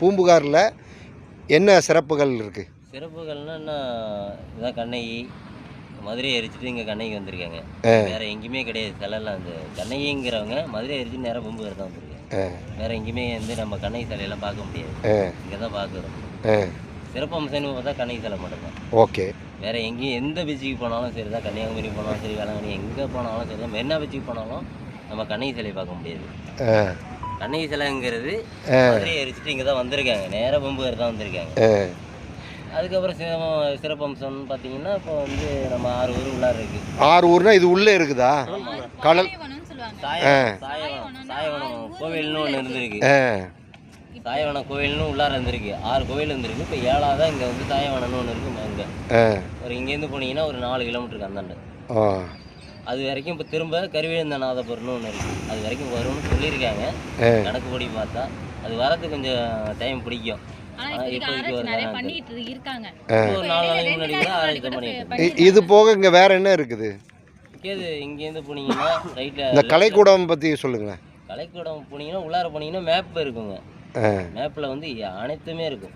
பூம்புகாரில் என்ன சிறப்புகள் இருக்குது சிறப்புகள்னா என்ன? இதான் கண்ணகி. மதுரையை எரிச்சிட்டு இங்கே கண்ணகி வந்திருக்காங்க. வேற எங்கேயுமே கிடையாது. சிலைலாம் அந்த கண்ணகிங்கிறவங்க மதுரை எரிச்சு நேராக பூம்புகார் தான் வந்திருக்காங்க. வேற எங்கேயுமே வந்து நம்ம கண்ணகி சிலையெல்லாம் பார்க்க முடியாது. இங்கே தான் பார்க்குறோம். சிறப்பு அம்சம்னு பார்த்தா கண்ணகி சிலை மட்டும்தான். ஓகே. வேற எங்கேயும் எந்த பீச்சுக்கு போனாலும் சரி தான் கன்னியாகுமரி போனாலும் சரி வேளாங்கண்ணி எங்கே போனாலும் சரி தான் மெரினா பீச்சுக்கு போனாலும் நம்ம கண்ணகி சிலையை பார்க்க முடியாது. கண்ணகி சிலைங்கிறது எரிச்சிட்டு இங்கே தான் வந்திருக்காங்க. நேராக பூம்புகார் தான் வந்திருக்காங்க. அதுக்கப்புறம் சிறப்பு சிறப்பம்சம்னு பார்த்தீங்கன்னா இப்போ வந்து நம்ம ஆறு ஊர் உள்ளார இருக்கு. ஆறு ஊர்னா இது உள்ளே இருக்குதா? கடல். சாயவனம் சாயவனம். சாயவனம் கோவில்னு ஒன்று இருந்திருக்கு. சாயவனம் கோவில்னு உள்ளார இருந்திருக்கு. ஆறு கோவில் இருந்திருக்கு. இப்போ ஏழாவதாக இங்கே வந்து சாயவனம்னு ஒன்று இருக்கு. அங்கே. ஒரு இங்கேருந்து போனீங்கன்னா ஒரு நாலு கிலோமீட்டருக்கு அந்தாண்ட. அது வரைக்கும் இப்போ திரும்ப கருவிழந்தநாதபுரம்னு ஒன்று இருக்குது அது வரைக்கும் வரும்னு சொல்லியிருக்காங்க. கணக்குப்படி பார்த்தா அது வரதுக்கு கொஞ்சம் டைம் பிடிக்கும். இது போக இங்கே வேற என்ன இருக்குது? கேது இங்கேருந்து போனீங்கன்னா இந்த ரைட்டில் கலைக்கூடம் பற்றி சொல்லுங்களேன். கலைக்கூடம் போனீங்கன்னா உள்ளார போனீங்கன்னா மேப் இருக்குங்க. ஆ மேப்பில் வந்து அனைத்துமே இருக்கும்.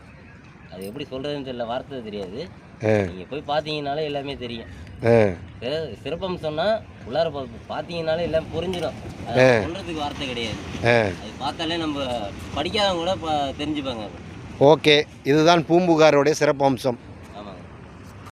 அது எப்படி சொல்கிறதுன்னு தெரியல வார்த்தை தெரியாது. நீங்கள் போய் பார்த்தீங்கனாலே எல்லாமே தெரியும். ஆ. சிற- சிறப்பம் சொன்னால் உள்ளார பார்த்தீங்கனாலே எல்லாம் புரிஞ்சிடும். சொல்கிறதுக்கு வார்த்தை கிடையாது. அது பார்த்தாலே நம்ம படிக்காதவங்க கூட தெரிஞ்சுப்பாங்க. ஓகே இதுதான் பூம்புகாரோடைய சிறப்பம்சம்.